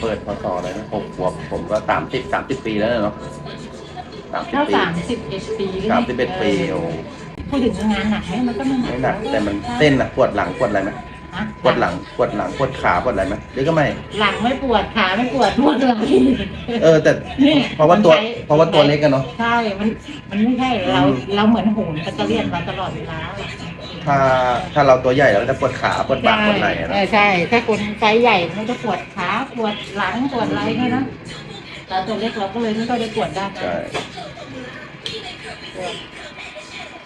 เปิดพศอะไรนะหกขวบผมก็สามสิบสามสิบปีแล้วเนาะสามสิบเข้าปีสามสิบเอ็ดปีหรืสามสิบเอ็ดปีโอ้พูดถึงงานหนักไหมมันก็ไม่หนักไม่หนักแต่มันเต้นนะปวดหลังปวดอะไรไหมฮะปวดหลังปวดหลังปวดขาปวดอะไรไหมหรือก็ไม่ หลังไม่ปวดขาไม่ปวดปวดหลังเออ แต่นี่เพราะว่าตัวมันใช้เพราะว่าตัวเล็กกันเนาะใช่มันมันไม่ใช่เราอืมเราเหมือนโหนปัตเตอร์เลียนมาตลอดเวลา ถ้าถ้าเราตัวใหญ่เราก็จะปวดขาปวดบ่าปวดไหล่อะเอนะอใช่ ถ้าคนไซส์ใหญ่มันจะปวดขาปวดหลังปวดอะไรเนี่ยนะแต่ตัวเล็กเราก็เลยไม่ค่อยได้ปวดได้ใช่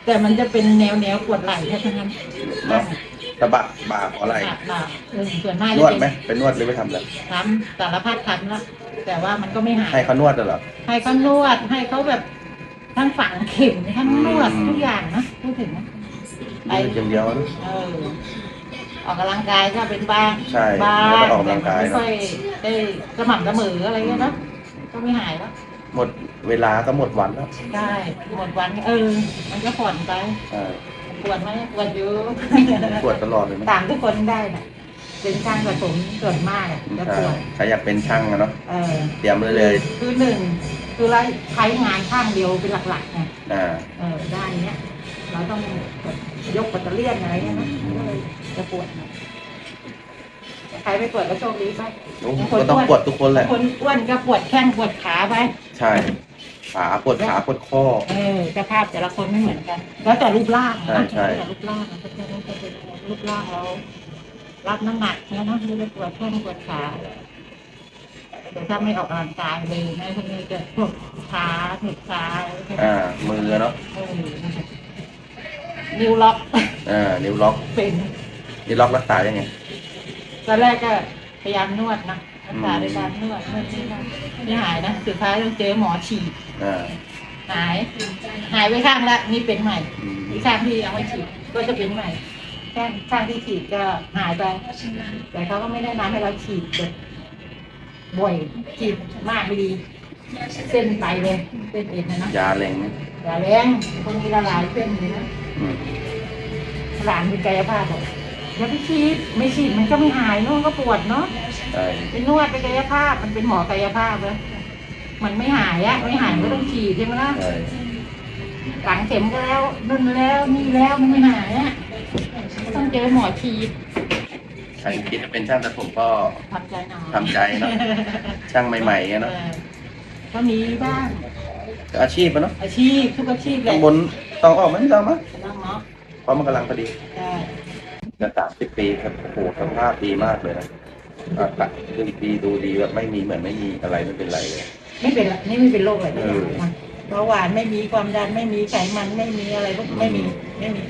แต่มันจะเป็นแนวแนวปวดไหล่แค่นั้นเนาะสะบักบ่าเพราะอะไรบาบาเออส่วนมากนจะวดเป็นไหมเป็นนวดหรือไปทำอะไรทำสารพัดทำแล้วแต่ว่ามันก็ไม่หาย ให้เขานวดเหรอ ให้เขานวดให้เขาแบบทั้งฝังเข็มทั้งนวดอืม ทุกอย่างนะพูดถึงนะ ไปนวดอย่างเดียวนะเออออกกำลังกายก็เป็นบ้างใช่บ้าแล้วก็งออกกำลังกายแต่เนอะไม่ค่อยได้สม่ำเสมออะไรเงี้ยนะก็ไม่หายแล้วหมดเวลาก็หมดวันแล้วได้หมดวันเออ มันก็ผ่อนไปใช่ปวดไหมปวดอยู่ ปวดตลอดเลยนะต่างทุกคนได้นะเป็นช่างผสมส่วนมากอะจะใช่ปวดใครอยากเป็นช่างอะเนาะเออเตรียมไว้เลยคือหนึ่งคือเราใช้งานข้างเดียวเป็นหลักๆไง อ่า เออด้านเนี้ย เราต้องแบบ ยกปัตเตอร์เลียนอะไรเงี้ยนะก็เลยจะปวดหน่อยใครไปปวดก็โชคดีไปโอ้ก็ต้องปวดทุกคนแหละ คนอ้วนก็ปวดแข้งปวดขาไป ใช่ ขาปวดขาปวดข้อ เออสภาพแต่ละคนไม่เหมือนกัน แล้วแต่รูปร่างนะใช่ใช่แล้วแต่รูปร่างนะก็จะจะเป็นรูปร่างเรารับน้ำหนักเนี่ยนะไม่ได้ปวดแข้งปวดขาแต่ถ้าไม่ออกกำลังกายเลยนะพวกนี้จะพวกขาหนุกขาอะไรพวกนี้อ่ามือเนาะเออ นิ้วล็อกอ่านิ้วล็อกเป็นนิ้วล็อกรักษายังไงตอนแรกก็พยายามนวดนะรักษาด้วยการนวดนวดนี่นั่นไม่หายนะสุดท้ายต้องเจอหมอฉีดอ่าหาย หายไปข้างละนี่เป็นใหม่อืมอีกข้างที่ยังไม่ฉีดก็จะเป็นใหม่ข้างข้างที่ฉีดก็หายไป แต่เขาก็ไม่แนะนำให้เราฉีดแบบบ่อยฉีดมากไม่ดี เส้นไปเลยเส้นเอ็นนะนะยาเล็ง อย่าแรงคงมีละลายเส้นเลยนะอืมหลานมีกายภาพบอกอย่าไปฉีดไม่ฉีดมันก็ไม่หายเนอะก็ปวดเนาะใช่ไปนวดไปกายภาพ มันเป็นหมอกายภาพเลยมันไม่หายอะไม่หายก็ต้องฉีดใช่ไหมล่ะใช่หลังเข็มก็แล้วนุ่นแล้วนี่แล้วมันไม่หายอะก็ต้องเจอหมอฉีดใครคิดจะเป็นช่างตัดผมก็ทำใจหน่อยทำใจเนอะช่างใหม่ๆอะเนาะออก็มีบ้างก็ อาชีพอะเนาะอาชีพทุกอาชีพแหละข้างบนต้องออกไหมไม่ต้องมั้ยต้องเนาะเพราะมันกำลังพอดีใช่จะสามสิบปีครับโอ้โหสภาพดีมากเลยนะอะตัดดูดีดูดีแบบไม่มีเหมือนไม่มีอะไรไม่เป็นไรเลย ไม่เป็นไรนี่ไม่เป็นโรคอะไรเออนะเบาหวานไม่มีความดันไม่มีไขมันไม่มีอะไรพวกไม่มีไม่มี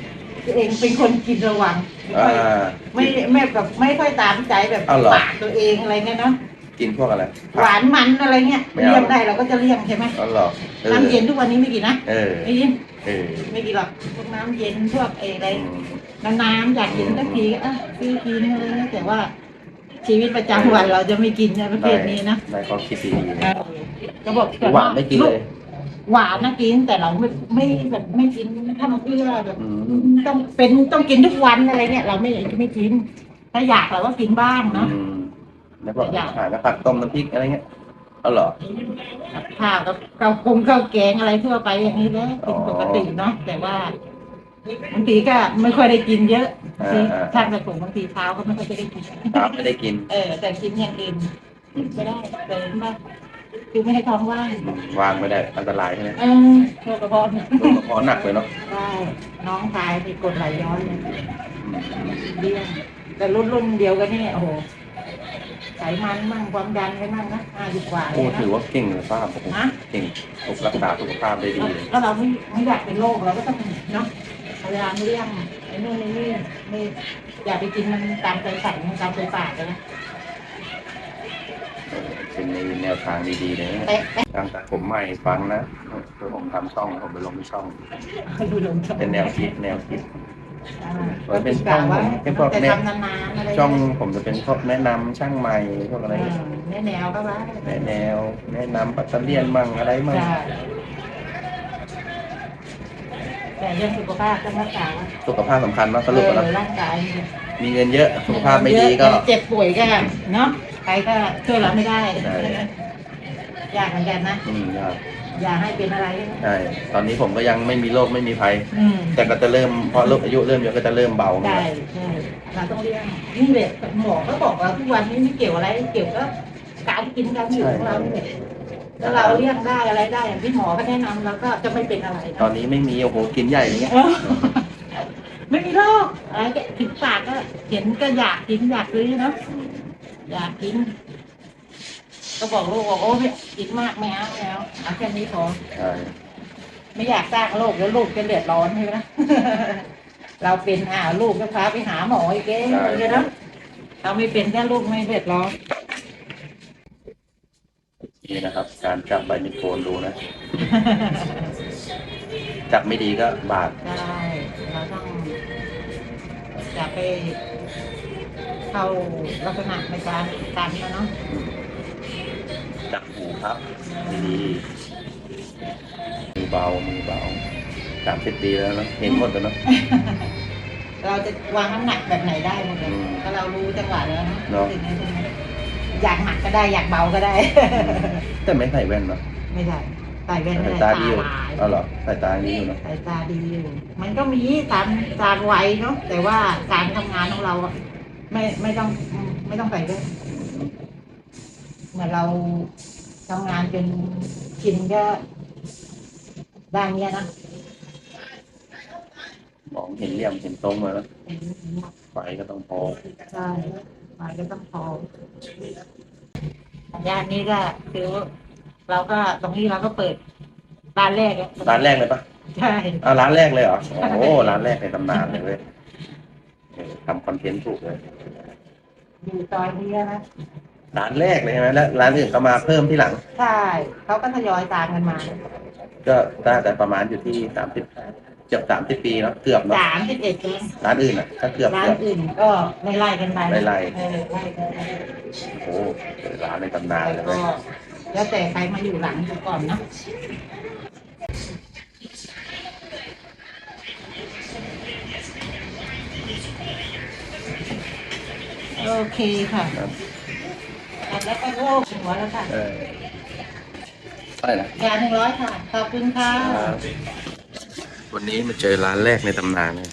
ตัวเองเป็นคนกินระวังไม่อ่ค่อยาไม่ไม่แบบไม่ค่อยตามใจแบบเอาเหรอ ปากตัวเองอะไรเงี้ยเนาะ กินพวกอะไรหวานมันอะไรเงี้ยไม่เอา เลี่ยงได้เราก็จะเลี่ยงใช่ไหมอ๋อเหรอเออน้ำเย็นทุกวันนี้ไม่กินนะเออไม่กินเออไม่กินหรอกพวกน้ำเย็นพวกเออะไรอืม น้ำๆอยากกินสักทีก็อะซื้อกินอะไรเงี้ยแต่ว่า ชีวิตประจำวันเราจะไม่กินในประเภทนี้นะนายเขาคิดดีๆเอนะอก็บอกหวานไม่กินเลยหวานนะกินแต่เราไม่ไม่แบบไม่กินถ้ามันเพื่อแบบอืมต้องเป็นต้องกินทุกวันอะไรเงี้ยเราไม่ไม่กินถ้าอยากเราก็กินบ้างเนาะอืม แล้วก็อาหารก็ผัดต้มน้ำพริกอะไรเงี้ยเอาเหรอข้าวกับข้าวคงข้าวแกงอะไรทั่วไปอย่างนี้แหละกินปกติเนาะแต่ว่าบางทีก็ไม่ค่อยได้กินเยอะบางทีอ่าๆถ้าไปผมบางทีเช้าก็ไม่ค่อยจะได้กินครับไม่ได้กิน เออ แต่กินอย่างอื่นไม่ได้เติมบ้างคือไม่ให้ท้องว่างวางไม่ได้อันตรายใช่ไหมเออโรคกระเพาะเนี่ยโดนกระเพาะหนักเลยเนาะได้น้องชายไปกดไหลย้อนเลยอืมเลี่ยงแต่รุ่นรุ่นเดียวกันนี่โอ้โห ไขมันมั่งความดันไปมั่งนะห้าสิบกว่าเลโอ้ยถือนะว่าเก่งเลยป้าโอ้โหนะเก่งถูกรักษาสุขภาพได้ดีเลยแล้วเราไม่ไม่อยากเป็นโรคเราก็ต้องเนาะพยายามเลี่ยงไอ้นู่นไอ้นี่ไม่อย่าไปกินมันตามใจใส่มันตามใจปากกันนะเป็นในแนวทางดีๆเลยนะเป๊ะเป๊ะทางตัดผมใหม่ฟังนะเพื่อผมทำช่องผมไปลงที่ช่อง ดูลงเป็นแนวคิดแนวคิด อ่าเออเป็นช่องผมเป็นพวกแต่แนวทำนานๆอะไรช่องผมจะเป็นพวกแนะนำช่างใหม่พวกอะไรอ่าแนวแนวก็ว่าแนะแนว แนะนำปัตเตอร์เลียนมั่งอะไรมั่งใช่แต่เรื่องสุขภาพต้องรักษาสุขภาพสำคัญมากสรุปเอแล้วอร่างกายเนี่ยมีเงินเยอะสุขภาพไม่ดีก็ เจ็บป่วยก็เนาะใครก็ช่วยเราไม่ได้ใช่อยากเหมือนกันนะอืมครับ อย่าให้เป็นอะไรใช่ตอนนี้ผมก็ยังไม่มีโรคไม่มีภัย อืมแต่ก็จะเริ่มพอโรคอายุเริ่มเยอะก็จะเริ่มเบาใช่ใช่เราต้องเลี้ยงนี่แหละหมอก็บอกว่าทุกวันนี้ไม่เกี่ยวอะไร เกี่ยวกับการกินการอยู่ของเราเนี่ยถ้าเราเลี้ยงได้อะไรได้อย่างที่หมอก็แนะนำเราก็จะไม่เป็นอะไรนะตอนนี้ไม่มีโอ้โหกินใหญ่เลยเงี้ยเออไม่มีโรคอะไรแกถึงปากก็เห็นก็อยากกินอยากซื้อเนาะอยากกิน ก็บอกลูกบอกโอ้ไม่กินมากไม่เอาไม่เอาเอาแค่นี้พอใช่ไม่อยากสร้างโรคแล้วลูกจะเดือดร้อนใช่ไหมเราเป็นอ่าลูกก็พาไปหาหมออีกเองเลยเนาะเราไม่เป็นแค่ลูกไม่เดือดร้อนนี่นะครับ การจับใบมิโคนดูนะ จับไม่ดีก็บาดใช่เราต้องจะไปเข้าลักษณะในการกันนะเนาะ จับหูครับไม่ดีมือเบามือเบาสามสิบปีแล้วนะเห็นหมดแล้วเนอะเราจะวางน้ำหนักแบบไหนได้หมดเลยอืมถ้าเรารู้จังหวะแล้วเนอะสิ่งนี้ตรงนี้อยากหนักก็ได้อยากเบาก็ได้ แต่ไม่ใส่แว่นเนาะไม่ได้ใส่แว่นสาไม่ยได้ตาตาดีอยู่ลายเอาเหรอสายตาดีอยู่เนาะสายตาดีอยู่ มันก็มีตามตามวัยเนาะแต่ว่าการทำงานของเราอะไม่ไม่ต้องไม่ต้องใส่แว่นเหมือนเรา ทำงานจนชินก็ด้านเนี้ยนะมองเห็นเหลี่ยมเห็นตรงมาแล้วไฟก็ต้องพอใช่ไฟก็ต้องพอด้านนี้ก็คือเราก็ตรงนี้เราก็เปิดร้านแรกอะร้านแรกเลยปะใช่อ่าร้านแรกเลยเหรอโอ้โหร้านแรกในตำนานเลยเว้ยเออทำคอนเทนต์ถูกเลยอยู่ซอยนี้นะ ร้านแรกเลยใช่ไหมแล้วร้านอื่นก็มาเพิ่มที่หลัง ใช่เขาก็ทยอยตามกันมาก็ได้แต่ประมาณอยู่ที่สามสิบเกือบสามสิบปีเนาะเกือบเนาะสามสิบเอ็ดเองร้านอื่นอะก็เกือบร้านเกือบ อื่นก็ไม่ไล่กันไปนะไล่ เออไล่กันไปโอ้โหร้านในตำนานเลยก็เว้ยแล้วแต่ใครมาอยู่หลังก่อนเนาะโอเคค่ะ ครับ แล้วก็โลกหัวแล้วค่ะเอออะไรนะยาหนึ่งร้อยค่ะ ขอบคุณค่ะ วันนี้มาเจอร้านแรกในตำนานเลย